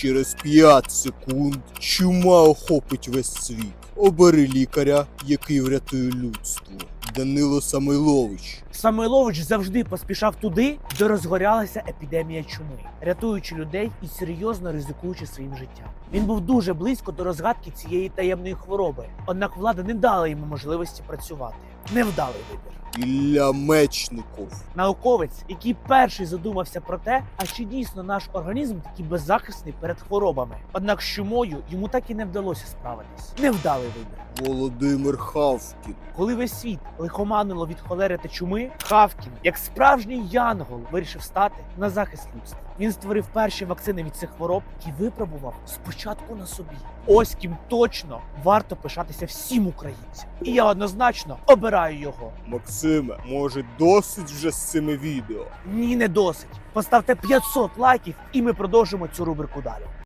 через 5 секунд чума охопить весь світ. Обери лікаря, який врятує людство. Данило Самойлович. Самойлович завжди поспішав туди, де розгорялася епідемія чуми, рятуючи людей і серйозно ризикуючи своїм життям. Він був дуже близько до розгадки цієї таємної хвороби, однак влада не дала йому можливості працювати. Невдалий вибір. Ілля Мечников. Науковець, який перший задумався про те, а чи дійсно наш організм такий беззахисний перед хворобами. Однак з чумою йому так і не вдалося справитись. Невдалий вибір. Володимир Хавкін. Коли весь світ лихоманило від холери та чуми, Хавкін, як справжній янгол, вирішив стати на захист людства. Він створив перші вакцини від цих хвороб і випробував спочатку на собі. Ось ким точно варто пишатися всім українцям. І я однозначно обираю його. Максиме, може досить вже з цими відео? Ні, не досить. Поставте 500 лайків, і ми продовжимо цю рубрику далі.